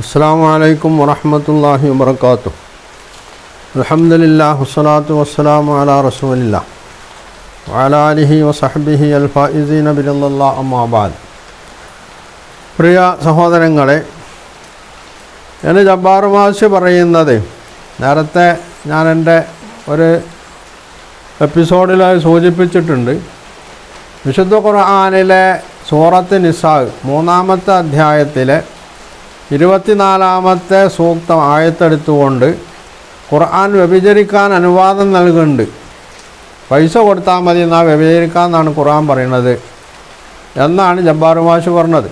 അസ്സാം അലൈക്കും വറഹമത്തല്ലാഹി വാത്തു അലഹമില്ലാ വസ്സലാത്തു വസ്സലാം അല റസൂലില്ല. വലാലിഹി വസഹബിഹി അൽഫായിസീൻ അബിലല്ലാ അമ്മാബാദ് പ്രിയ സഹോദരങ്ങളെ എന്നെ ജബ്ബാർ മാഷ് പറയുന്നത് നേരത്തെ ഞാൻ എന്റെ ഒരു എപ്പിസോഡിലായി സൂചിപ്പിച്ചിട്ടുണ്ട്. വിശുദ്ധ ഖുർആാനിലെ സൂറത്ത് നിസാഗ് മൂന്നാമത്തെ അധ്യായത്തിലെ ഇരുപത്തിനാലാമത്തെ സൂക്തം ആയത്തെടുത്തുകൊണ്ട് ഖുർആൻ വ്യഭിചരിക്കാൻ അനുവാദം നൽകുന്നുണ്ട്. പൈസ കൊടുത്താൽ മതി എന്നാൽ വ്യഭിചരിക്കാമെന്നാണ് ഖുർആൻ പറയുന്നത്. എന്നാണ് ജബ്ബാർ മാഷ് പറഞ്ഞത്.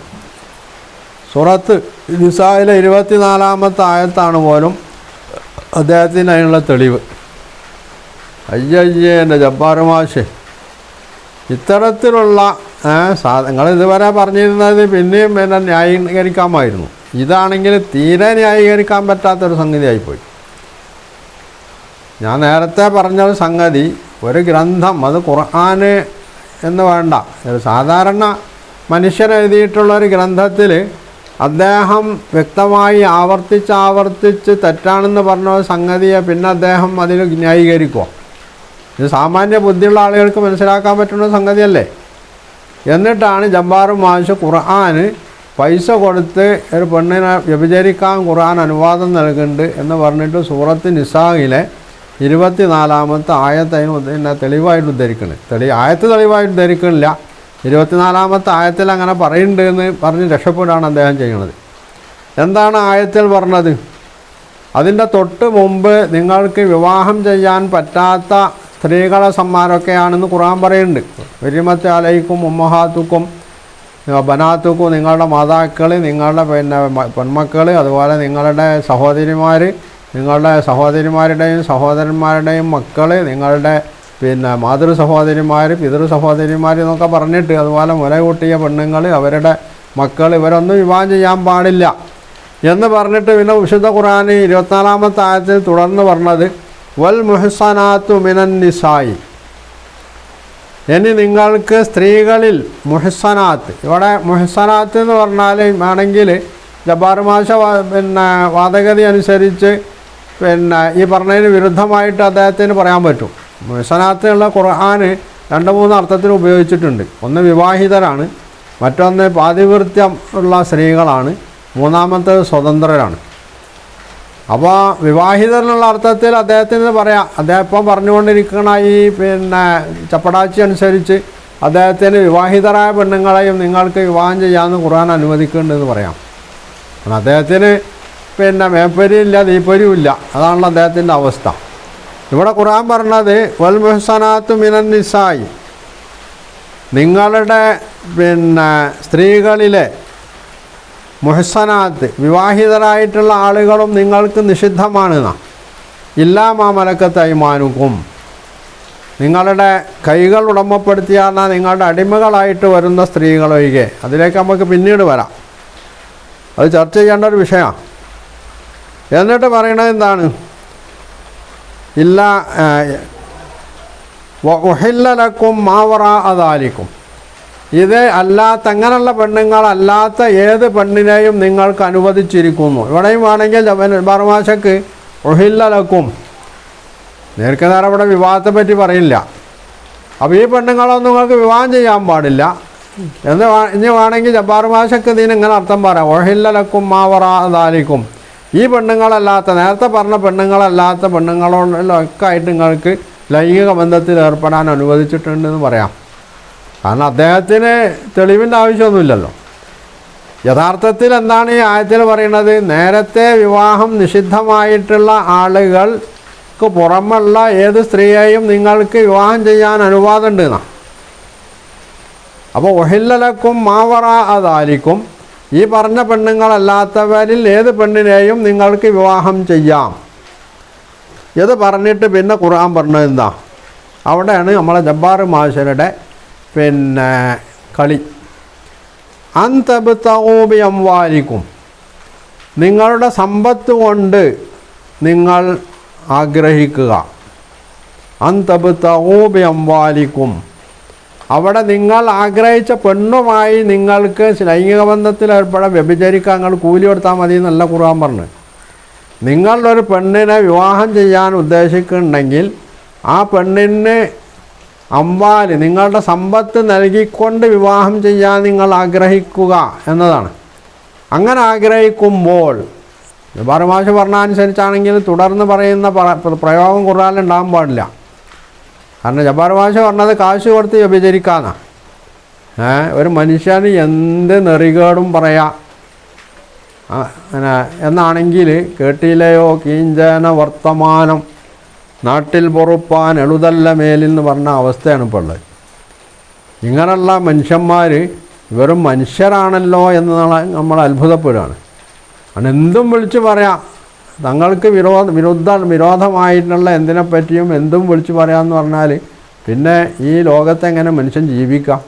സുറത്ത് നിസായിലെ ഇരുപത്തിനാലാമത്തെ ആയത്താണ് പോലും അദ്ദേഹത്തിന് അതിനുള്ള തെളിവ്. അയ്യയ്യേ എന്റെ ജബ്ബാർ മാഷ് ഇത്തരത്തിലുള്ള സാധനങ്ങൾ ഇതുവരെ പറഞ്ഞിരുന്നത് പിന്നെയും എന്നെ ന്യായീകരിക്കാമായിരുന്നു. ഇതാണെങ്കിൽ തീരെ ന്യായീകരിക്കാൻ പറ്റാത്തൊരു സംഗതിയായിപ്പോയി. ഞാൻ നേരത്തെ പറഞ്ഞ ഒരു സംഗതി ഒരു ഗ്രന്ഥം അത് ഖുർആൻ എന്ന് വേണ്ട. ഒരു സാധാരണ മനുഷ്യൻ എഴുതിയിട്ടുള്ള ഒരു ഗ്രന്ഥത്തിൽ അദ്ദേഹം വ്യക്തമായി ആവർത്തിച്ച് ആവർത്തിച്ച് തെറ്റാണെന്ന് പറഞ്ഞ ഒരു സംഗതിയെ പിന്നെ അദ്ദേഹം അതിൽ ന്യായീകരിക്കുക ഇത് സാമാന്യ ബുദ്ധിയുള്ള ആളുകൾക്ക് മനസ്സിലാക്കാൻ പറ്റുന്ന സംഗതിയല്ലേ? എന്നിട്ടാണ് ജമ്പാറും മാഷ് ഖുർആന് പൈസ കൊടുത്ത് ഒരു പെണ്ണിനെ വ്യഭിചരിക്കാൻ ഖുർആൻ അനുവാദം നൽകുന്നുണ്ട് എന്ന് പറഞ്ഞിട്ട് സൂറത്ത് നിസാഹിലെ ഇരുപത്തിനാലാമത്തെ ആയത്തതിന് പിന്നെ തെളിവായിട്ട് ഉദ്ധരിക്കണേ. തെളി ആയത്ത് തെളിവായിട്ട് ഉദ്ധരിക്കണില്ല. ഇരുപത്തിനാലാമത്തെ ആയത്തിൽ അങ്ങനെ പറയുന്നുണ്ട് എന്ന് പറഞ്ഞ് രക്ഷപ്പെടുകയാണ് അദ്ദേഹം ചെയ്യുന്നത്. എന്താണ് ആയത്തിൽ പറഞ്ഞത്? അതിന്റെ തൊട്ട് മുമ്പ് നിങ്ങൾക്ക് വിവാഹം ചെയ്യാൻ പറ്റാത്ത സ്ത്രീകളെ സമ്മാനമൊക്കെയാണെന്ന് ഖുർആൻ പറയുന്നുണ്ട്. വെരിമത്തെ അലയിക്കും ഉമ്മഹാത്തുക്കും ബനാത്തുക്കും നിങ്ങളുടെ മാതാക്കൾ നിങ്ങളുടെ പിന്നെ പെൺമക്കൾ അതുപോലെ നിങ്ങളുടെ സഹോദരിമാർ നിങ്ങളുടെ സഹോദരിമാരുടെയും സഹോദരന്മാരുടെയും മക്കൾ നിങ്ങളുടെ പിന്നെ മാതൃ സഹോദരിമാർ പിതൃ സഹോദരിമാർ എന്നൊക്കെ പറഞ്ഞിട്ട് അതുപോലെ മുല കൂട്ടിയ പെണ്ണുങ്ങൾ അവരുടെ മക്കൾ ഇവരൊന്നും വിവാഹം ചെയ്യാൻ പാടില്ല. എന്ന് പറഞ്ഞിട്ട് പിന്നെ വിശുദ്ധ ഖുറാൻ ഇരുപത്തിനാലാമത്തെ ആയത്തിൽ തുടർന്ന് പറഞ്ഞത് വൽ മുഹസനാത്തു മിനൻ നിസായി. ഇനി നിങ്ങൾക്ക് സ്ത്രീകളിൽ മുഹസനാത്ത്. ഇവിടെ മുഹസനാത്ത് എന്ന് പറഞ്ഞാൽ ആണെങ്കിൽ ജബാർ മാഷ പിന്നെ വാദഗതി അനുസരിച്ച് പിന്നെ ഈ പറഞ്ഞതിന് വിരുദ്ധമായിട്ട് അദ്ദേഹത്തിന് പറയാൻ പറ്റും. മുഹസനാത്ത് ഉള്ള ഖുർആന് രണ്ട് മൂന്ന് അർത്ഥത്തിൽ ഉപയോഗിച്ചിട്ടുണ്ട്. ഒന്ന് വിവാഹിതരാണ് മറ്റൊന്ന് പാതിവൃത്യം ഉള്ള സ്ത്രീകളാണ് മൂന്നാമത്തേത് സ്വതന്ത്രരാണ്. അപ്പോൾ വിവാഹിതരെന്നുള്ള അർത്ഥത്തിൽ അദ്ദേഹത്തിന് പറയാം. അദ്ദേഹം ഇപ്പം പറഞ്ഞുകൊണ്ടിരിക്കുന്ന ഈ പിന്നെ ചപ്പടാച്ചി അനുസരിച്ച് അദ്ദേഹത്തിന് വിവാഹിതരായ പെണ്ണുങ്ങളെയും നിങ്ങൾക്ക് വിവാഹം ചെയ്യാമെന്ന് ഖുർആൻ അനുവദിക്കുന്നുണ്ടെന്ന് പറയാം. കാരണം അദ്ദേഹത്തിന് പിന്നെ മേപ്പരിയില്ല തീപ്പൊരിയുമില്ല. അതാണല്ലോ അദ്ദേഹത്തിന്റെ അവസ്ഥ. ഇവിടെ ഖുർആൻ പറഞ്ഞത് വൽ മുഹസനാത്ത് മിനൻ നിസായി നിങ്ങളുടെ പിന്നെ സ്ത്രീകളിലെ മുഹസനാത്ത് വിവാഹിതരായിട്ടുള്ള ആളുകളും നിങ്ങൾക്ക് നിഷിദ്ധമാണ് ഇല്ലാ മാമലക്കത്തൈമാനുക്കും നിങ്ങളുടെ കൈകൾ ഉടമപ്പെടുത്തിയാണ് നിങ്ങളുടെ അടിമകളായിട്ട് വരുന്ന സ്ത്രീകളൊഴികെ അതിലേക്ക് നമുക്ക് പിന്നീട് വരാം. അത് ചർച്ച ചെയ്യേണ്ട ഒരു വിഷയമാണ് എന്നിട്ട് പറയണത് എന്താണ്? ഇല്ല ഒഹില്ലലക്കും മാവറ അതാലിക്കും ഇത് അല്ലാത്ത അങ്ങനെയുള്ള പെണ്ണുങ്ങളല്ലാത്ത ഏത് പെണ്ണിനെയും നിങ്ങൾക്ക് അനുവദിച്ചിരിക്കുന്നു. ഇവിടെയും വേണമെങ്കിൽ ബർമാശക്ക് ഒഹില്ലലക്കും നേർക്ക് നേരം ഇവിടെ വിവാഹത്തെ പറ്റി പറയില്ല. അപ്പോൾ ഈ പെണ്ണുങ്ങളൊന്നും നിങ്ങൾക്ക് വിവാഹം ചെയ്യാൻ പാടില്ല. എന്ന് ഇനി വേണമെങ്കിൽ ജബ്ബാർ മാഷക്ക് ഇതിന് ഇങ്ങനെ അർത്ഥം പറയാം. ഒഹില്ലലക്കും മാവറാദാലിക്കും ഈ പെണ്ണുങ്ങളല്ലാത്ത നേരത്തെ പറഞ്ഞ പെണ്ണുങ്ങളല്ലാത്ത പെണ്ണുങ്ങളോടൊക്കെ ആയിട്ട് നിങ്ങൾക്ക് ലൈംഗിക ബന്ധത്തിൽ ഏർപ്പെടാൻ അനുവദിച്ചിട്ടുണ്ടെന്ന് പറയാം. കാരണം അദ്ദേഹത്തിന് തെളിവിന്റെ ആവശ്യമൊന്നുമില്ലല്ലോ. യഥാർത്ഥത്തിൽ എന്താണ് ഈ ആയത്തിൽ പറയുന്നത്? നേരത്തെ വിവാഹം നിഷിദ്ധമായിട്ടുള്ള ആളുകൾക്ക് പുറമുള്ള ഏത് സ്ത്രീയെയും നിങ്ങൾക്ക് വിവാഹം ചെയ്യാൻ അനുവാദമുണ്ട് എന്നാണ്. അപ്പോൾ ഒഹില്ലലക്കും മാവറ അതാലിക്കും ഈ പറഞ്ഞ പെണ്ണുങ്ങളല്ലാത്തവരിൽ ഏത് പെണ്ണിനെയും നിങ്ങൾക്ക് വിവാഹം ചെയ്യാം. ഇത് പറഞ്ഞിട്ട് പിന്നെ ഖുർആൻ പറഞ്ഞത് എന്താ? അവിടെയാണ് നമ്മളെ ജബ്ബാർ മാഷരുടെ പിന്നെ കളി. അന്തബത്തൂബി അംവാലിക്കും നിങ്ങളുടെ സമ്പത്ത് കൊണ്ട് നിങ്ങൾ ആഗ്രഹിക്കുക. അന്തബത്തൂബി അംവാലിക്കും അവിടെ നിങ്ങൾ ആഗ്രഹിച്ച പെണ്ണുമായി നിങ്ങൾക്ക് ലൈംഗിക ബന്ധത്തിൽ ഏർപ്പെടാൻ വ്യഭിചരിക്കാൻ നിങ്ങൾ കൂലി കൊടുത്താൽ മതി എന്നല്ല കുറുവാൻ പറഞ്ഞു. നിങ്ങളുടെ ഒരു പെണ്ണിനെ വിവാഹം ചെയ്യാൻ ഉദ്ദേശിക്കുന്നുണ്ടെങ്കിൽ ആ പെണ്ണിന് അമ്പാൽ നിങ്ങളുടെ സമ്പത്ത് നൽകിക്കൊണ്ട് വിവാഹം ചെയ്യാൻ നിങ്ങൾ ആഗ്രഹിക്കുക എന്നതാണ്. അങ്ങനെ ആഗ്രഹിക്കുമ്പോൾ പരമാശ പറഞ്ഞ അനുസരിച്ചാണെങ്കിൽ തുടർന്ന് പറയുന്ന പ്രയോഗം കുറാലും ഉണ്ടാകാൻ പാടില്ല. കാരണം ജബ്ബാർ ഭാഷ പറഞ്ഞത് കാശ് കൊടുത്ത് വ്യഭിചരിക്കാന്നാണ് ഒരു മനുഷ്യന് എന്ത് നെറികേടും പറയാ. അങ്ങനെ എന്നാണെങ്കിൽ കേട്ടില്ലയോ? കീഞ്ചന വർത്തമാനം. നാട്ടിൽ പൊറുപ്പാൻ എഴുതല്ല മേലെന്ന് പറഞ്ഞ അവസ്ഥയാണ് ഇപ്പോൾ ഉള്ളത്. ഇങ്ങനെയുള്ള മനുഷ്യന്മാർ വെറും മനുഷ്യരാണല്ലോ എന്ന് നമ്മൾ അത്ഭുതപ്പെടുകയാണ്. അങ്ങനെ എന്തും വിളിച്ച് പറയാം. തങ്ങൾക്ക് വിരോധ വിരുദ്ധ വിരോധമായിട്ടുള്ള എന്തിനെപ്പറ്റിയും എന്തും വിളിച്ച് പറയാമെന്ന് പറഞ്ഞാൽ പിന്നെ ഈ ലോകത്തെങ്ങനെ മനുഷ്യൻ ജീവിക്കാം?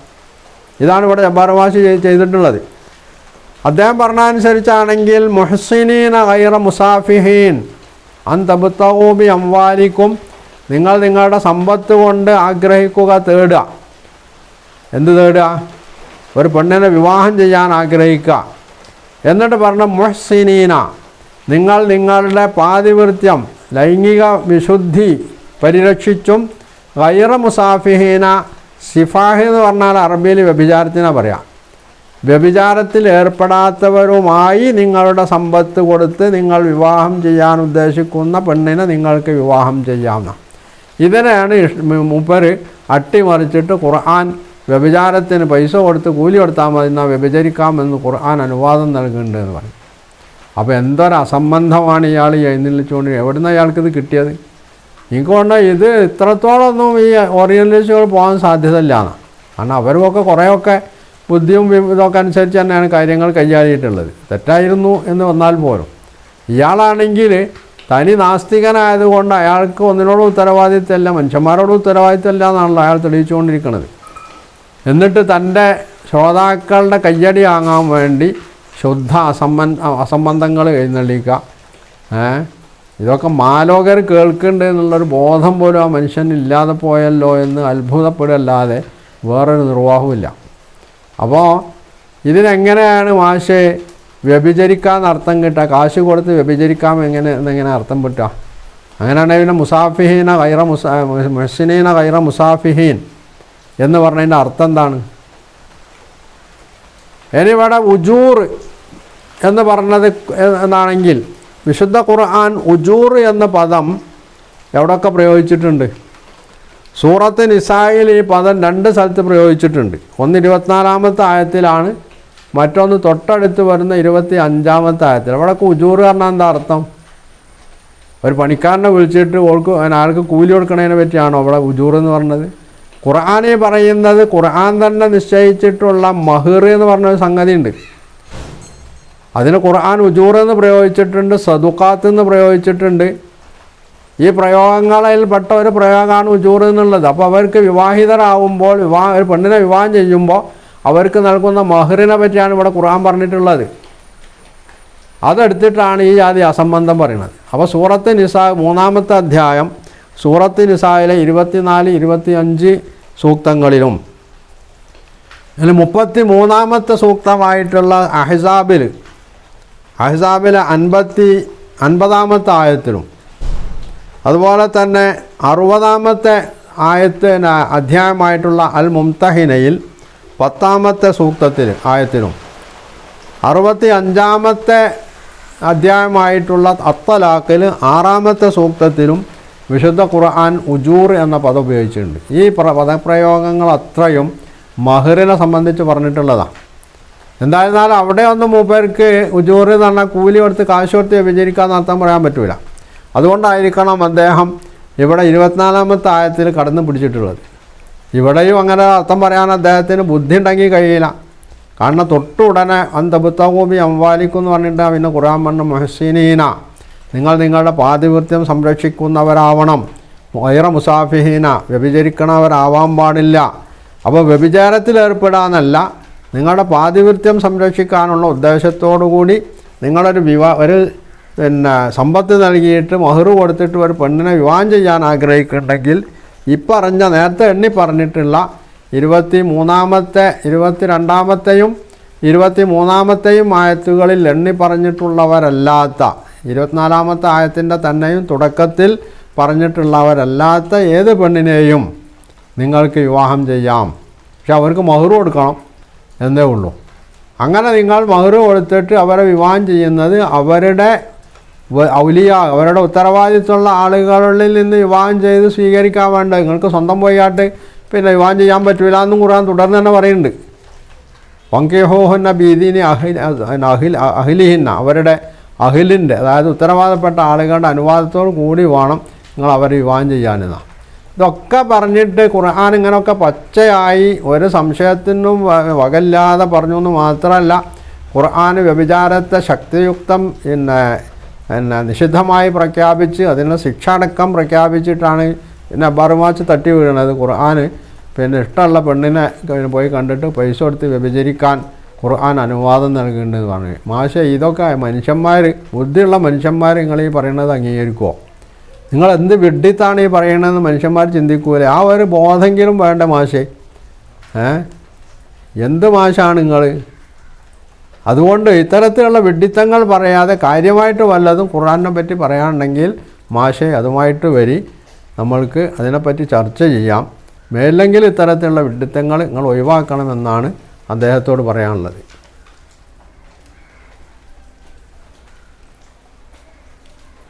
ഇതാണ് ഇവിടെ ജബ്ബാർവാസി ചെയ്തിട്ടുള്ളത്. അദ്ദേഹം പറഞ്ഞ അനുസരിച്ചാണെങ്കിൽ മുഹസിനീന ഗൈറ മുസാഫിഹീൻ. അൻ തബുത്തൂബി അംവാലിക്കും നിങ്ങൾ നിങ്ങളുടെ സമ്പത്ത് കൊണ്ട് ആഗ്രഹിക്കുക തേടുക. എന്ത് തേടുക? ഒരു പെണ്ണിനെ വിവാഹം ചെയ്യാൻ ആഗ്രഹിക്കുക. എന്നിട്ട് പറഞ്ഞ മുഹ്സിനീന നിങ്ങൾ നിങ്ങളുടെ പാതിവൃത്യം ലൈംഗിക വിശുദ്ധി പരിരക്ഷിച്ചും ഗൈറ മുസാഫിഹീന സിഫാഹി എന്ന് പറഞ്ഞാൽ അറബിയിൽ വ്യഭിചാരത്തിനാണ് പറയാം. വ്യഭിചാരത്തിൽ ഏർപ്പെടാത്തവരുമായി നിങ്ങളുടെ സമ്പത്ത് കൊടുത്ത് നിങ്ങൾ വിവാഹം ചെയ്യാൻ ഉദ്ദേശിക്കുന്ന പെണ്ണിനെ നിങ്ങൾക്ക് വിവാഹം ചെയ്യാവുന്ന. ഇതിനെയാണ് മുപ്പർ അട്ടിമറിച്ചിട്ട് ഖുർആൻ വ്യഭിചാരത്തിന് പൈസ കൊടുത്ത് കൂലി കൊടുത്താൽ മതി എന്നാൽ വ്യഭിചരിക്കാമെന്ന് ഖുർആൻ അനുവാദം നൽകുന്നുണ്ട് എന്ന് പറയും. അപ്പോൾ എന്തൊരു അസംബന്ധമാണ് ഇയാൾ എഴുന്നള്ളിച്ചുകൊണ്ട് അയാൾക്ക് ഇത് കിട്ടിയത്? എനിക്ക് തോന്നുന്നത് ഇത് ഇത്രത്തോളമൊന്നും ഈ ഓറിയന്റലിസ്റ്റുകൾ പോകാൻ സാധ്യതയില്ല എന്നാണ്. കാരണം അവർക്കൊക്കെ കുറേയൊക്കെ ബുദ്ധിയും ഇതൊക്കെ അനുസരിച്ച് തന്നെയാണ് കാര്യങ്ങൾ കൈകാലിയിട്ടുള്ളത് തെറ്റായിരുന്നു എന്ന് വന്നാൽ പോലും. ഇയാളാണെങ്കിൽ തനി നാസ്തികനായതുകൊണ്ട് അയാൾക്ക് ഒന്നിനോടും ഉത്തരവാദിത്തമല്ല മനുഷ്യന്മാരോടും ഉത്തരവാദിത്തമല്ല എന്നാണല്ലോ അയാൾ തെളിയിച്ചുകൊണ്ടിരിക്കുന്നത്. എന്നിട്ട് തന്റെ ശ്രോതാക്കളുടെ കയ്യടി വാങ്ങാൻ വേണ്ടി ശുദ്ധ അസംബന്ധ അസംബന്ധങ്ങൾ എഴുന്നള്ളിക്കുക. ഇതൊക്കെ മാലോകർ കേൾക്കുന്നുണ്ട് എന്നുള്ളൊരു ബോധം പോലും ആ മനുഷ്യൻ ഇല്ലാതെ പോയല്ലോ എന്ന് അത്ഭുതപ്പെടുകയല്ലാതെ വേറൊരു നിർവാഹവുമില്ല. അപ്പോൾ ഇതിനെങ്ങനെയാണ് മാഷെ വ്യഭിചരിക്കാൻ അർത്ഥം കിട്ടുക? കാശ് കൊടുത്ത് വ്യഭിചരിക്കാം എങ്ങനെ എന്നെങ്ങനെ അർത്ഥം കിട്ടുക അങ്ങനെയാണെങ്കിൽ പിന്നെ മുസാഫിഹീന കൈറ മുസാ മുഹസിനീന കൈറ മുസാഫിഹീൻ എന്ന് പറഞ്ഞതിന്റെ അർത്ഥം എന്താണ്? ഇനി ഉജൂർ എന്ന് പറഞ്ഞത് എന്നാണെങ്കിൽ വിശുദ്ധ ഖുർആൻ ഉജൂർ എന്ന പദം എവിടെയൊക്കെ പ്രയോഗിച്ചിട്ടുണ്ട്? സൂറത്ത് നിസായിൽ ഈ പദം രണ്ട് സ്ഥലത്ത് പ്രയോഗിച്ചിട്ടുണ്ട്. ഒന്ന് ഇരുപത്തിനാലാമത്തെ ആയത്തിലാണ് മറ്റൊന്ന് തൊട്ടടുത്ത് വരുന്ന ഇരുപത്തി അഞ്ചാമത്തെ ആയത്തിൽ. അവിടെ ഉജൂർ പറഞ്ഞാൽ എന്താ അർത്ഥം? ഒരു പണിക്കാരനെ വിളിച്ചിട്ട് ഓൾക്ക് ആൾക്ക് കൂലി കൊടുക്കണതിനെ പറ്റിയാണോ അവിടെ ഉജൂർ എന്ന് പറഞ്ഞത്? ഖുർആാനെ പറയുന്നത് ഖുർആൻ തന്നെ നിശ്ചയിച്ചിട്ടുള്ള മഹിർ എന്ന് പറഞ്ഞൊരു സംഗതി ഉണ്ട് അതിന് ഖുർആൻ ഉജൂർ എന്ന് പ്രയോഗിച്ചിട്ടുണ്ട് സദുക്കാത്ത് എന്ന് പ്രയോഗിച്ചിട്ടുണ്ട്. ഈ പ്രയോഗങ്ങളിൽ പെട്ട ഒരു പ്രയോഗമാണ് ഉജൂർ എന്നുള്ളത്. അപ്പോൾ അവർക്ക് വിവാഹിതരാകുമ്പോൾ വിവാഹ ഒരു പെണ്ണിനെ വിവാഹം ചെയ്യുമ്പോൾ അവർക്ക് നൽകുന്ന മഹറിനെ പറ്റിയാണ് ഇവിടെ ഖുർആൻ പറഞ്ഞിട്ടുള്ളത്. അതെടുത്തിട്ടാണ് ഈ ജാതി അസംബന്ധം പറയുന്നത്. അപ്പോൾ സൂറത്ത് നിസാ മൂന്നാമത്തെ അധ്യായം സൂറത്ത് നിസായിലെ ഇരുപത്തിനാല് ഇരുപത്തി അഞ്ച് സൂക്തങ്ങളിലും അതിൽ മുപ്പത്തി മൂന്നാമത്തെ സൂക്തമായിട്ടുള്ള അഹിസാബിൽ അഹിസാബിലെ അൻപത്തി അൻപതാമത്തെ ആയത്തിലും അതുപോലെ തന്നെ അറുപതാമത്തെ ആയത്തിന് അധ്യായമായിട്ടുള്ള അൽ മുംതഹിനയിൽ പത്താമത്തെ സൂക്തത്തിൽ ആയത്തിനും അറുപത്തി അഞ്ചാമത്തെ അധ്യായമായിട്ടുള്ള അത്തലാക്കിൽ ആറാമത്തെ സൂക്തത്തിലും വിശുദ്ധ ഖുർആൻ ഉജൂർ എന്ന പദം ഉപയോഗിച്ചിട്ടുണ്ട്. ഈ പ്ര പദപ്രയോഗങ്ങൾ അത്രയും മഹറിനെ സംബന്ധിച്ച് പറഞ്ഞിട്ടുള്ളതാണ് എന്തായിരുന്നാലും അവിടെ ഒന്നും മൂപ്പേർക്ക് ഉജൂർ എന്ന് പറഞ്ഞാൽ കൂലി കൊടുത്ത് കാശ് കൊടുത്ത് വിചരിക്കാൻ അർത്ഥം പറയാൻ പറ്റൂല. അതുകൊണ്ടായിരിക്കണം അദ്ദേഹം ഇവിടെ ഇരുപത്തിനാലാമത്തെ ആയത്തിൽ കടന്നു പിടിച്ചിട്ടുള്ളത്. ഇവിടെയും അങ്ങനെ അർത്ഥം പറയാൻ അദ്ദേഹത്തിന് ബുദ്ധി ഉണ്ടെങ്കിൽ കഴിയില്ല. കാരണം തൊട്ടുടനെ അന്തബുത്തകൂബി അംവാലിക്കും എന്ന് പറഞ്ഞിട്ട് പിന്നെ ഖുറാൻ മണ്ണ് മൊഹസീനീന നിങ്ങൾ നിങ്ങളുടെ പാതിവൃത്യം സംരക്ഷിക്കുന്നവരാവണം. വൈറ മുസാഫിഹീന വ്യഭിചരിക്കണവരാവാൻ പാടില്ല. അപ്പോൾ വ്യഭിചാരത്തിൽ ഏർപ്പെടാന്നല്ല നിങ്ങളുടെ പാതിവൃത്യം സംരക്ഷിക്കാനുള്ള ഉദ്ദേശത്തോടു കൂടി നിങ്ങളൊരു വിവാ ഒരു പിന്നെ സമ്പത്ത് നൽകിയിട്ട് മഹർ കൊടുത്തിട്ട് ഒരു പെണ്ണിനെ വിവാഹം ചെയ്യാൻ ആഗ്രഹിക്കുന്നുണ്ടെങ്കിൽ ഇപ്പറഞ്ഞ നേരത്തെ എണ്ണി പറഞ്ഞിട്ടുള്ള ഇരുപത്തി മൂന്നാമത്തെ ഇരുപത്തി രണ്ടാമത്തെയും ഇരുപത്തി മൂന്നാമത്തെയും ആയത്തുകളിൽ എണ്ണി പറഞ്ഞിട്ടുള്ളവരല്ലാത്ത ഇരുപത്തിനാലാമത്തെ ആയത്തിന്റെ തന്നെയും തുടക്കത്തിൽ പറഞ്ഞിട്ടുള്ളവരല്ലാത്ത ഏത് പെണ്ണിനെയും നിങ്ങൾക്ക് വിവാഹം ചെയ്യാം. പക്ഷെ അവർക്ക് മഹർ കൊടുക്കണം എന്നേ ഉള്ളൂ. അങ്ങനെ നിങ്ങൾ മഹർ കൊടുത്തിട്ട് അവരെ വിവാഹം ചെയ്യുന്നത് അവരുടെ ഔലിയ അവരുടെ ഉത്തരവാദിത്തമുള്ള ആളുകളിൽ നിന്ന് വിവാഹം ചെയ്ത് സ്വീകരിക്കാൻ വേണ്ട. നിങ്ങൾക്ക് സ്വന്തം പോയാട്ട് പിന്നെ വിവാഹം ചെയ്യാൻ പറ്റൂല എന്നും ഖുർആൻ തുടർന്ന് തന്നെ പറയുന്നുണ്ട്. വങ്കേഹോഹന്ന ബീദീനി അഹിൽ അഹിൽ അഹിലിഹിന്ന അവരുടെ അഹിലിന്റെ അതായത് ഉത്തരവാദപ്പെട്ട ആളുകളുടെ അനുവാദത്തോടു കൂടി വേണം നിങ്ങൾ അവരെ വിവാഹം ചെയ്യാനെന്നാണ് ഇതൊക്കെ പറഞ്ഞിട്ട് ഖുർആൻ ഇങ്ങനെയൊക്കെ പച്ചയായി ഒരു സംശയത്തിനും വകല്ലാതെ പറഞ്ഞു എന്ന് മാത്രമല്ല ഖുർആൻ വ്യഭിചാരത്തെ ശക്തിയുക്തം പിന്നെ പിന്നെ നിഷിദ്ധമായി പ്രഖ്യാപിച്ച് അതിന് ശിക്ഷ അടക്കം പ്രഖ്യാപിച്ചിട്ടാണ് പിന്നെ ബറുമാച്ച് തട്ടി വീഴണത്. ഖുർആൻ പിന്നെ ഇഷ്ടമുള്ള പെണ്ണിനെ പോയി കണ്ടിട്ട് പൈസ കൊടുത്ത് വ്യഭിചരിക്കാൻ ഖുർആൻ അനുവാദം നൽകേണ്ടത് പറഞ്ഞു മാഷെ ഇതൊക്കെ മനുഷ്യന്മാർ ബുദ്ധിയുള്ള മനുഷ്യന്മാർ നിങ്ങൾ ഈ പറയുന്നത് അംഗീകരിക്കുമോ നിങ്ങൾ എന്ത് വിഡ്ഢിത്താണ് ഈ പറയണതെന്ന് മനുഷ്യന്മാർ ചിന്തിക്കൂലേ? ആ ഒരു ബോധെങ്കിലും വേണ്ട മാഷെ. എന്ത് മാഷാണ് നിങ്ങൾ അതുകൊണ്ട് ഇത്തരത്തിലുള്ള വിഡ്ഢിത്തങ്ങൾ പറയാതെ കാര്യമായിട്ട് വല്ലതും ഖുറാനെ പറ്റി പറയാനുണ്ടെങ്കിൽ മാഷെ അതുമായിട്ട് വരി. നമ്മൾക്ക് അതിനെപ്പറ്റി ചർച്ച ചെയ്യാം. മേലെങ്കിൽ ഇത്തരത്തിലുള്ള വിഡ്ഢിത്തങ്ങൾ നിങ്ങൾ ഒഴിവാക്കണമെന്നാണ് അദ്ദേഹത്തോട് പറയാനുള്ളത്.